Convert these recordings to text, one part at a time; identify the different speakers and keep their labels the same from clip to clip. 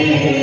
Speaker 1: Amen.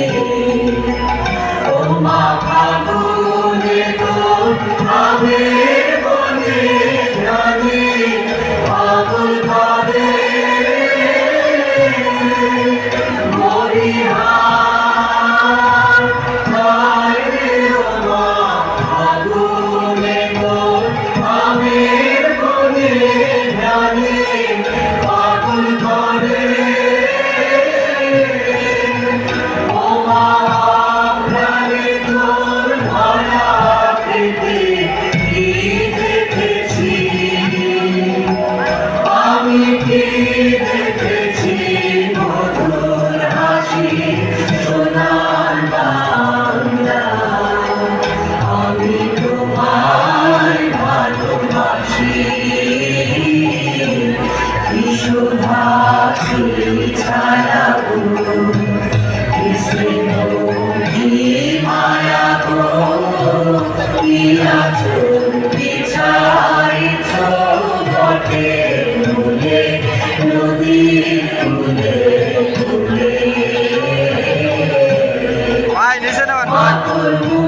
Speaker 1: মাতুল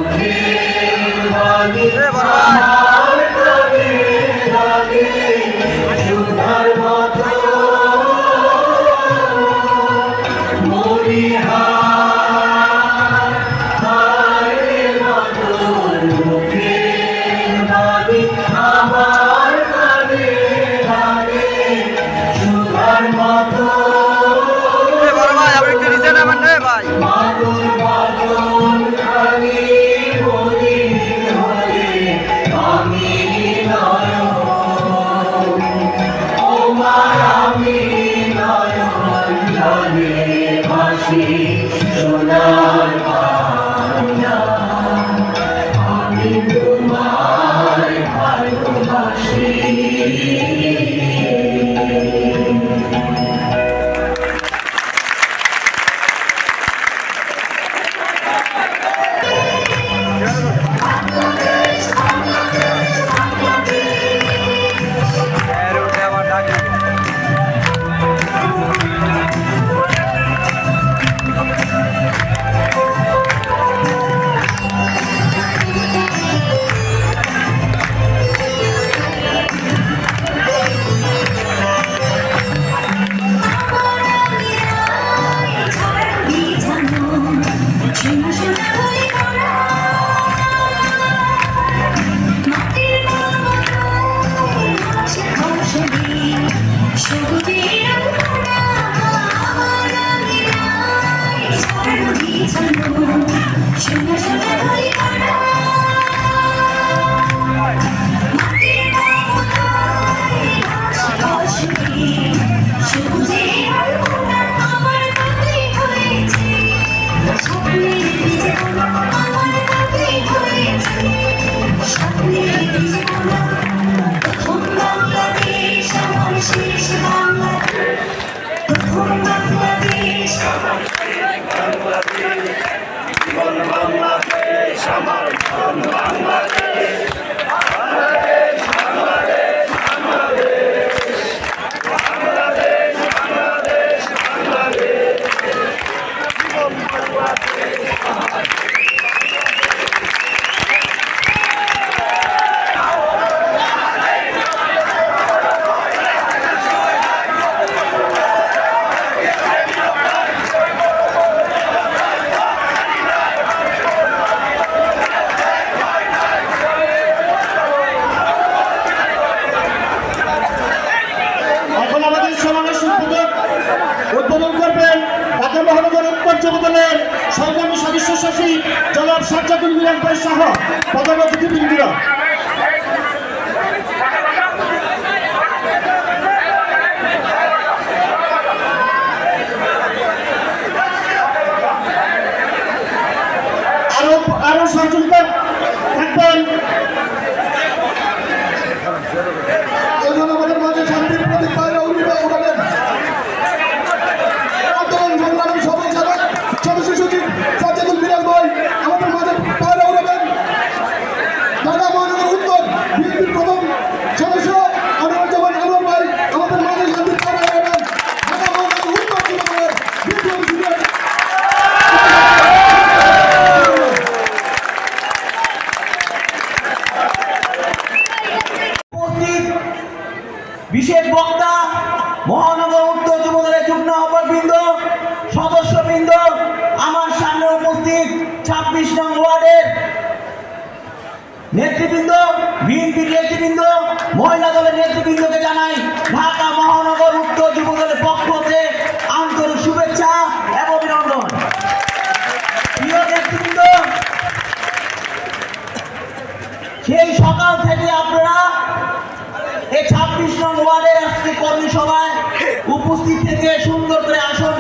Speaker 2: উপস্থিত থেকে সুন্দর করে আসুন,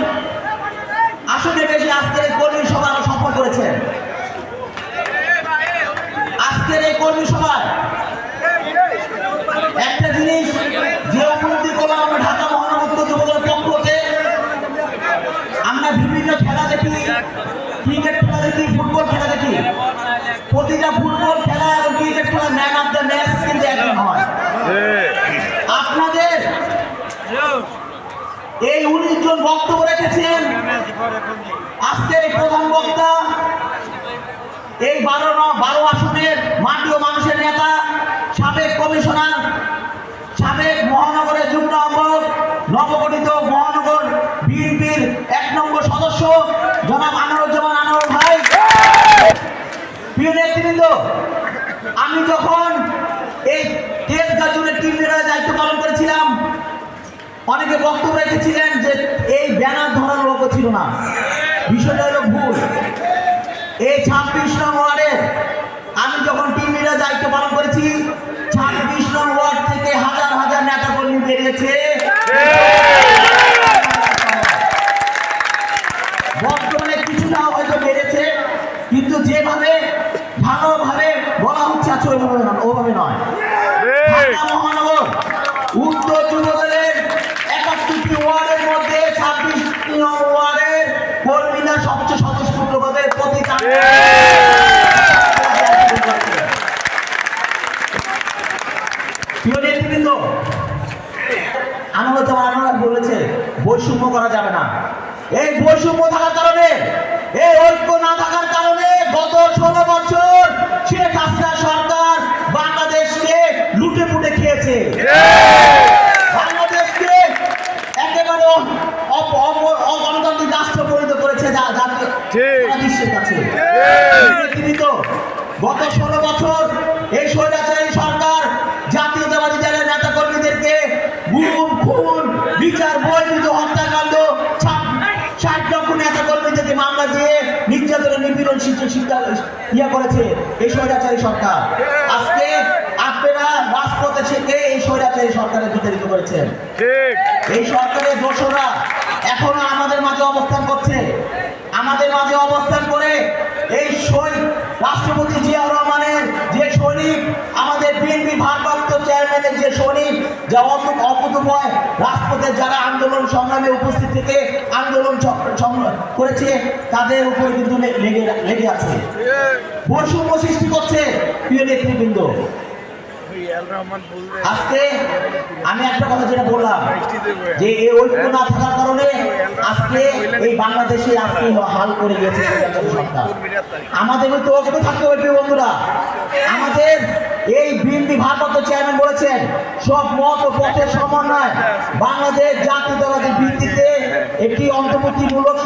Speaker 2: আসনে বেশি আজকের এই কর্মী সভা সফল করেছেন। আজকের এই কর্মী সভায় এই উনিশ জন বক্তব্য রেখেছেন। আজকের এই প্রধান বক্তা, এই বারো বারো আসনের মাটি ও মানুষের নেতা, সাবেক কমিশনার, সাবেক মহানগরের যুগ্ম আহ্বায়ক, নবগঠিত মহানগর বিএনপির এক নম্বর সদস্য, জনাব আনোয়ারুজ্জামান আনোয়ার ভাই। প্রিয় নেতৃবৃন্দ, আমি যখন এই দেশ গাজনের টিম লিডারের দায়িত্ব পালন অনেকে বক্তব্য রেখেছিলেন যে এই ব্যানার ধরার লোক ছিল না। বিষয়টা হলো ভুল। এই ছাব্বিশ নং ওয়ার্ডের আমি যখন টিম লিডার দায়িত্ব পালন করেছি, ছাব্বিশ নং ওয়ার্ড থেকে হাজার হাজার নেতা কর্মী বেরিয়েছে। করেছে এই স্বৈরাচারী সরকার। আজকে আপনারা রাজপথে থেকে এই স্বৈরাচারী সরকারের বিতাড়িত করেছেন। এই সরকারের দোষরা এখনও আমাদের মাঝে অবস্থান রাজপথে যারা আন্দোলন সংগ্রামে উপস্থিত থেকে আন্দোলন করেছে, তাদের কিন্তু লেগে আছে। বৈষম্য সৃষ্টি করছে প্রিয় নেতৃবৃন্দ। আজকে আমি একটা কথা যেটা বললাম, যে এই ঐক্য না থাকার কারণে আজকে এই বাংলাদেশে আজকে হাল করে গেছে আমাদের মধ্যে ঐক্য থাকতে হবে বন্ধুরা। সব মত ও পথের সমন্বয়। বাংলাদেশ জাতীয়তাবাদের ভিত্তিতে একটি অন্তর্ভুক্তিমূলক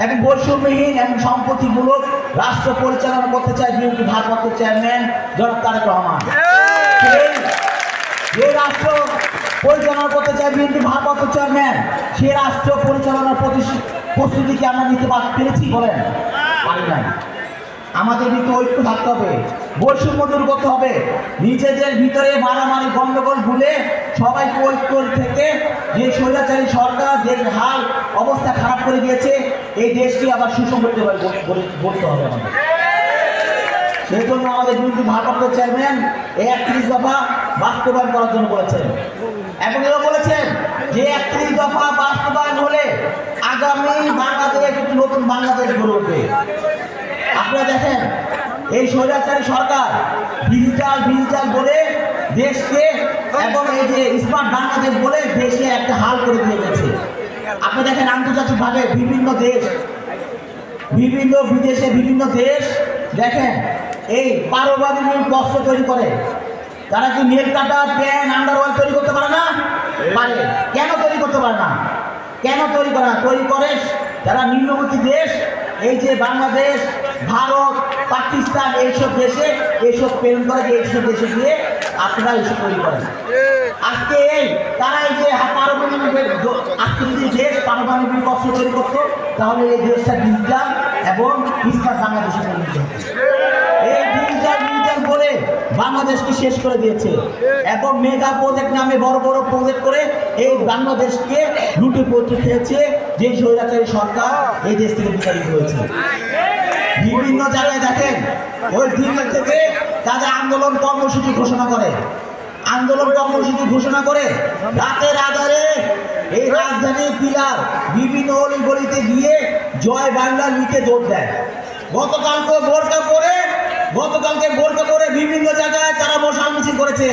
Speaker 2: এবং বৈষম্যহীন এবং সম্পত্তিমূলক রাষ্ট্র পরিচালনা করতে চায় বিএনপি ভারপ্রাপ্ত চেয়ারম্যান জনাব তারেক রহমান। যে রাষ্ট্র পরিচালনা করতে চায় বিএনপি ভারপ্রাপ্ত চেয়ারম্যান, সে রাষ্ট্র পরিচালনার প্রস্তুতি কি আমরা নিতে পার- পেরেছি বলেন? পারি নাই। আমাদের ভিতরে ঐক্য থাকতে হবে। বৈষম্য দূর করতে হবে। নিজেদের ভিতরে মারামারি, গন্ডগোল ভুলে সবাইকে ঐক্য থেকে যে স্বৈরাচারী সরকার, যে হাল, অবস্থা খারাপ করে দিয়েছে, এই দেশটি আবার সুসংগঠিত করতে হবে আমাদের। সেই জন্য আমাদের বিরুদ্ধে ভারপ্রাপ্ত চেয়ারম্যান এই একত্রিশ দফা বাস্তবায়ন করার জন্য বলেছেন। এবং এও বলেছেন যে একত্রিশ দফা বাস্তবায়ন হলে আগামী বাংলাদেশ নতুন বাংলাদেশ গড়ে উঠবে। আপনারা দেখেন, এই স্বৈরাচারী সরকার ডিজিটাল ডিজিটাল বলে দেশকে এবং এই যে স্মার্ট বাংলাদেশ বলে দেশে একটা হাল করে দিয়ে গেছে। আপনি দেখেন আন্তর্জাতিকভাবে বিভিন্ন দেশ, বিভিন্ন বিদেশে বিভিন্ন দেশ, দেখেন, এই পারমাণবিক বস্ত্র তৈরি করে। তারা কি নেল কাটা প্যান্ট আন্ডারওয়ার তৈরি করতে পারে না? পারে। কেন তৈরি করতে পারে না? কেন তৈরি করে না? তৈরি করে যারা নিম্নবর্তী দেশ, এই যে বাংলাদেশ ভারত, পাকিস্তান, এইসব দেশে, এইসব প্রেরণ করে যে এইসব দেশে গিয়ে আপনারা এইসব তৈরি করেন। আজকে এই, তারা এই যে পারমাণবিক আজকে যদি দেশ পারমাণবিক অস্ত্র তৈরি করতো, তাহলে এই দেশটা ডিজিটাল এবং ইস্পাত বাংলাদেশে পরিণত এই ডিজিটাল ডিজিটাল বলে বাংলাদেশকে শেষ করে দিয়েছে এবং মেগা প্রজেক্ট নামে বড় বড় প্রজেক্ট করে এই বাংলাদেশকে লুটে পড়তে খেয়েছে যে স্বৈরাচারী সরকার এই দেশ থেকে বিতাড়িত হয়েছে। বিভিন্ন জায়গায় দেখেন ওই দিল্লি থেকে তাদের আন্দোলন কর্মসূচি ঘোষণা করে। আন্দোলন কর্মসূচি ঘোষণা করে রাতের আধারে এই রাজধানী পিলার বিভিন্ন অলিগলিতে গিয়ে জয় বাংলা লিখে দৌড় দেয়। গতকালকে বোরকা পরে গতকালকে বোরকা পরে বিভিন্ন জায়গায় তারা মশাল মিছিল করেছে।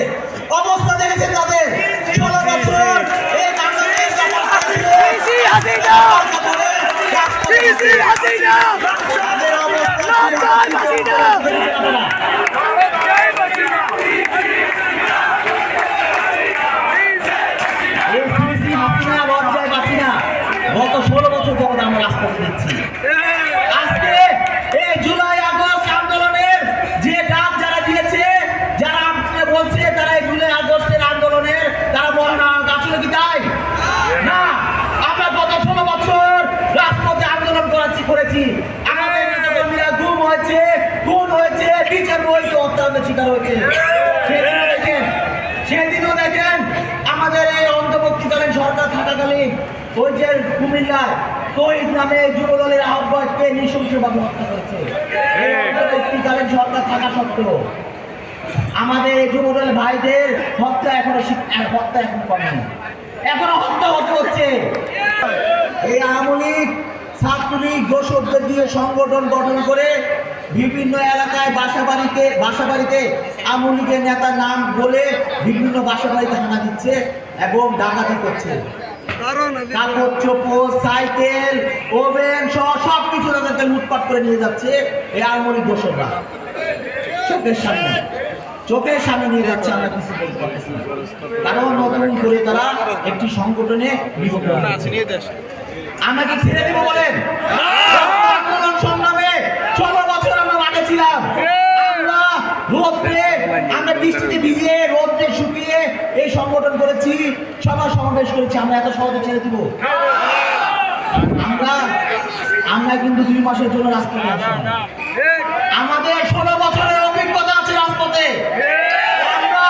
Speaker 2: অবস্থা দেখেছে তাদের? ষোলো বছর এই বাংলাদেশ আমার কাছে তাদের অবস্থা এই শ্রী শ্রী হাসিনা লজ্জায় বাঁচি না গত ষোলো বছর যাবত আমরা রাজপথে দিচ্ছি আজকে এই জুলাই আগস্ট আন্দোলনের যে ডাক যারা দিয়েছে যারা আপনারা বলছে তারা এই জুলাই আগস্টের আন্দোলনের তারা মহান আসলে কি তাই সেদিনও দেখেন আমাদের এই অন্তর্বর্তীকালীন সরকার থাকাকালীন ওই যে কুমিল্লায় তৈরি নামে যুব দলের নৃশংসভাবে হত্যা করেছে। অন্তর্বর্তীকালীন সরকার থাকা সত্ত্বেও আমাদের এই যুব ভাইদের হত্যা এখনও হত্যা এখনও কমেনি এখনও হত্যা হতে হচ্ছে। এই আওয়ামী লীগ ছাত্রলীগ দিয়ে সংগঠন গঠন করে বিভিন্ন এলাকায় বাসা বাড়িতে বাসা বাড়িতে আওয়ামী লীগের নেতার নাম বলে বিভিন্ন বাসা বাড়িতে হানা দিচ্ছে এবং ডাকাতি করছে। কাপড় চোপড় সাইকেল ওভেন সহ সব কিছু তাদেরকে লুটপাট করে নিয়ে যাচ্ছে এই আওয়ামী লীগ দোষকরা। চোখের সামনে। চোখের সামনে নিয়ে যাচ্ছে আমরা কিছু বলতে পারতেছি কারণ নতুন করে তারা একটি সংগঠনে বিভক্ত আমরা কি ছেড়ে দিব বলেন? সংগ্রামে আমরা আমরা রোদ্রে আমরা বৃষ্টিতে ভিজিয়ে রোদ্রে শুকিয়ে এই সংগঠন করেছি সভা সমাবেশ করেছি আমরা এত সহজে ছেড়ে দিব। আমরা আমরা কিন্তু দুই মাসের জন্য আসলাম আমাদের ষোলো বছরের অভিজ্ঞতা আছে রাজপথে। আমরা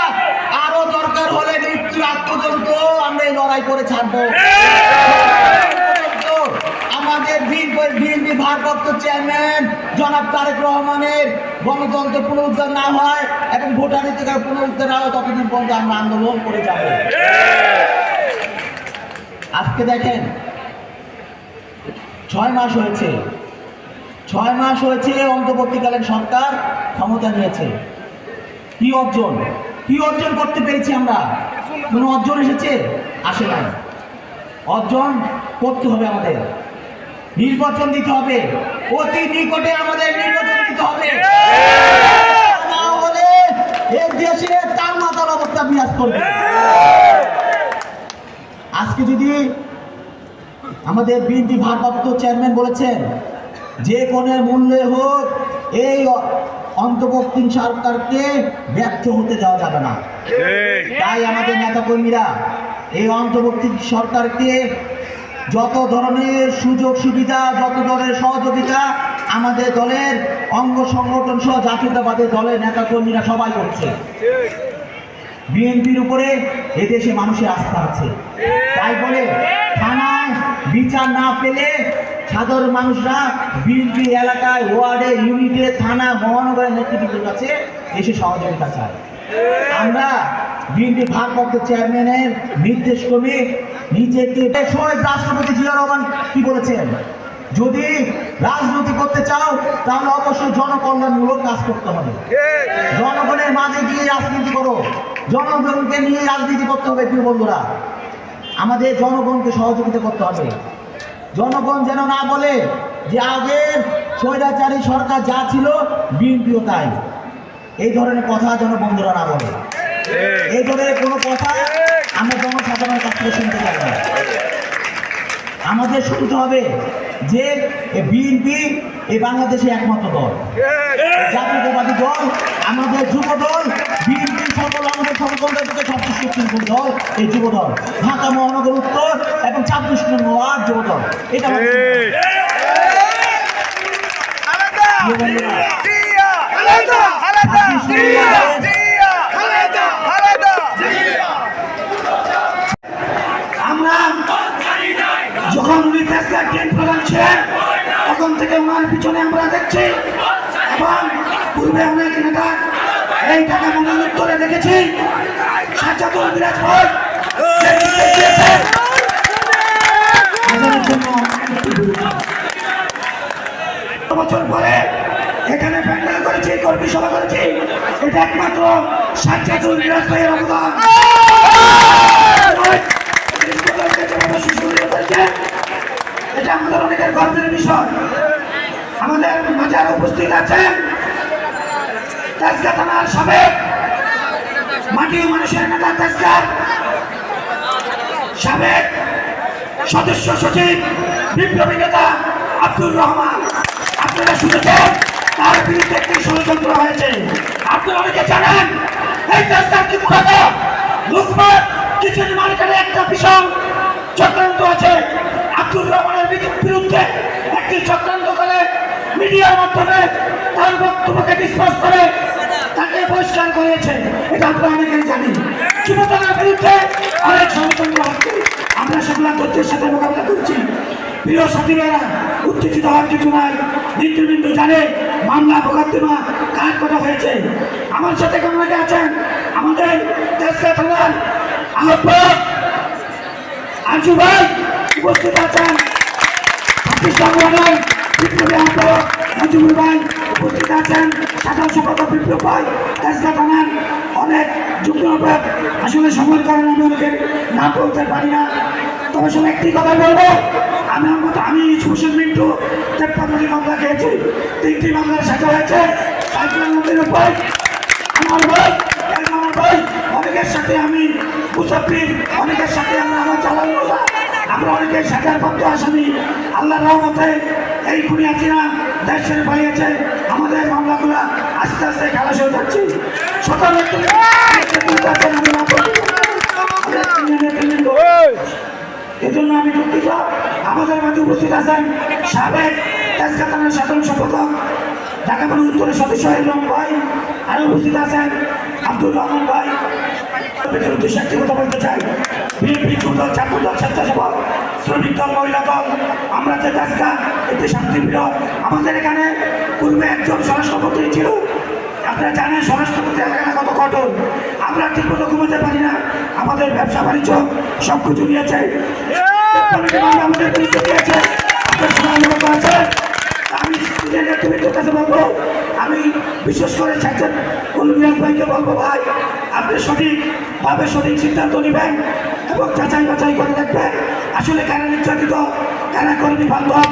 Speaker 2: আরও দরকার হলে মৃত্যু আগ পর্যন্ত আমরা এই লড়াই করে ছাড়বো। আমাদের বিএনপি ভারপ্রাপ্ত চেয়ারম্যান জনাব তারেক রহমানের গণতন্ত্র পুনরুদ্ধার না হয় এবং ভোটার ভোটাধিকার পুনরুদ্ধার না হয়, ততদিন পর্যন্ত আমরা আন্দোলন করে যাব। আজকে দেখেন, ছয় মাস হয়েছে। ছয় মাস হয়েছে অন্তর্বর্তীকালীন সরকার ক্ষমতা নিয়েছে। কি অর্জন? কি অর্জন করতে পেরেছি আমরা? কোনো অর্জন এসেছে? আসে নাই। অর্জন করতে হবে আমাদের। নির্বাচন দিতে হবে। অতি নিকটে আমাদের নির্বাচন দিতে হবে। দেশে তার মাতার অবস্থা বিরাজ করবে। আজকে যদি আমাদের বিএনপি ভারপ্রাপ্ত চেয়ারম্যান বলেছেন যে কোনো মূল্যে হোক এই অন্তর্বর্তী সরকারকে ব্যর্থ হতে দেওয়া যাবে না। তাই আমাদের নেতাকর্মীরা এই অন্তর্বর্তী সরকারকে যত ধরনের সুযোগ সুবিধা, যত ধরনের সহযোগিতা আমাদের দলের অঙ্গ সংগঠন সহ জাতীয়তাবাদের দলের নেতাকর্মীরা সবাই করছে। বিএনপির উপরে এদেশে মানুষের আস্থা আছে। তাই বলে থানায় বিচার না পেলে সাধারণ মানুষরা বিএনপি এলাকায়, ওয়ার্ডে, ইউনিটে থানা মহানগরের নেতৃত্বের কাছে এসে সহযোগিতা চায়। আমরা বিএনপি ভারপ্রাপ্ত চেয়ারম্যানের নির্দেশ ক্রমে নিজেকে শহীদ রাষ্ট্রপতি জিয়া রহমান কি বলেছেন? যদি রাজনীতি করতে চাও, তাহলে অবশ্যই জনকল্যাণমূলক কাজ করতে হবে। জনগণের মাঝে গিয়ে রাজনীতি করো। জনগণকে নিয়ে রাজনীতি করতে হবে, প্রিয় বন্ধুরা। আমাদের জনগণকে সহযোগিতা করতে হবে। জনগণ যেন না বলে যে আগের স্বৈরাচারী সরকার যা ছিল, বিএনপিও তাই। এই ধরনের কথা যেন বন্ধুরা না বলে। এই ধরনের কোনো কথা আমরা জনসাধারণের কাছ থেকে শুনতে চাই না। আমাদের শুনতে হবে যে বিএনপি এই বাংলাদেশে একমাত্র দল। জাতীয়তাবাদী দল আমাদের যুব দল বিএনপি সকল আমাদের থেকে সবচেয়ে শক্তিশালী দল এই যুব দল। ঢাকা মহানগর উত্তর এবং ছাব্বিশ নম্বর ওয়ার্ড যুব দল। এটা
Speaker 3: আমরা যখন উনি টেন প্রধান ছিলেন তখন থেকে ওনার পিছনে আমরা দেখছি এবং পূর্বে অনেক নেতা এই ঢাকা মনে উত্তরে দেখেছি সাজ্জাদুল বিরাজ ভোট বছর পরে এখানে প্যান্ডেল করেছি, কর্মী সভা করেছি। এটা একমাত্র সাজ্জাদুল বিরাজ ভাইয়ের অবদান। এটা আমাদের অনেকের গর্বের বিষয়। আমাদের মাঝে উপস্থিত আছেন তেজগা থানার সাবেক মাটি মানুষের নেতা তেজগার সাবেক সদস্য সচিব বিপ্লবী নেতা আব্দুর রহমান। আপনারা শুনেছেন? তার বিরুদ্ধে একটি ষড়যন্ত্র হয়েছে। আপনারা অনেকে জানেন, এই তেজগার কি মূলত লুকমান কিচেন মার্কেটে একটা বিশাল চক্রান্ত আছে আব্দুর রহমানের বিরু- বিরুদ্ধে একটি চক্রান্ত করে মিডিয়ার মাধ্যমে তার বক্তব্যকে ডিসপাস করে তাকে বহিষ্কার করেছে। এটা আমরা অনেকেই জানি যুবদলের বিরুদ্ধে অনেক ষড়যন্ত্র হচ্ছে। আমরা সেগুলো তথ্যের সাথে মোকাবিলা করছি। প্রিয় সাথীরা উত্তেজিত হওয়ার কিছু নাই। নিত্যবিন্দু জানে মামলা মোকদ্দমা কাজ করা হয়েছে? আমার সাথে কেমন আছেন? আমাদের দেশকা থানার আহ্বায়ক আরজু ভাই উপস্থিত আছেন। উপস্থিত আছেন। অনেক আসলে সময়ের কারণে আমি অনেকের নাম বলতে পারি না। তবে শুধু একটি কথা বলব আমি আমার মতো আমি সুশীল মিন্টু। তেপ্পান্নটি মামলা খেয়েছি তিনটি মামলার সাথে হয়েছে। সাইকেল নদীর উপর আমার ভাই আমার ভাই অনেকের সাথে আমি মুসাফির অনেকের সাথে আমরা আমার চালানো আমরা অনেকের সাজারবদ্ধ আসামি আল্লাহ রহমতে এই খুনি আছিনা দেশ ছেড়ে পালিয়েছে। আমাদের মামলাগুলো আস্তে আস্তে খালাস হয়ে যাচ্ছে সকল এজন্য আমি দুঃখিত। আমাদের মাঝে উপস্থিত আছেন সাবেক তেজকাতানের সাধারণ সম্পাদক, ঢাকা মহানগর উত্তরের সদস্য ইলম ভাই। আরও উপস্থিত আছেন আব্দুর রহমান ভাই। কথা বলতে চাই। দল আমরা যে দেশকা একটি শান্তিপ্রিয় আমাদের এখানে পূর্বে একজন স্বরাষ্ট্রমন্ত্রী ছিল আপনারা জানেন স্বরাষ্ট্রমন্ত্রী এলাকাটা কত কঠোর। আমরা ঠিক মতো ঘুমাতে পারি না। আমাদের ব্যবসা বাণিজ্য সব কিছু নিয়েছে আমি আমি বিশেষ করে ভাইকে বলব, ভাই, আপনি সঠিকভাবে সঠিক সিদ্ধান্ত নেবেন এবং যাচাই বাছাই করে দেখবেন। আসলে কারা নির্যাতিত, কারা কর্মী বান্ধব?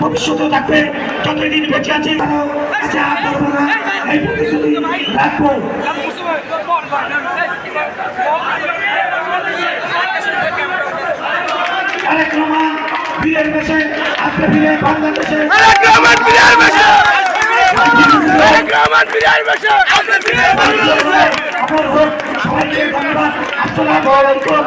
Speaker 3: ভবিষ্যতে থাকবে যতদিন বেঁচে আছি আচ্ছা এই প্রতিশ্রুতি রাখব আরেক রহমান বীরের বেশে আজকে বীরে বাংলাদেশে
Speaker 4: গ্রামের বিরার বেশে গ্রামের বিরার বেশে
Speaker 3: আপনার ভোট সবাইকে ধন্যবাদ। আসসালামু আলাইকুম।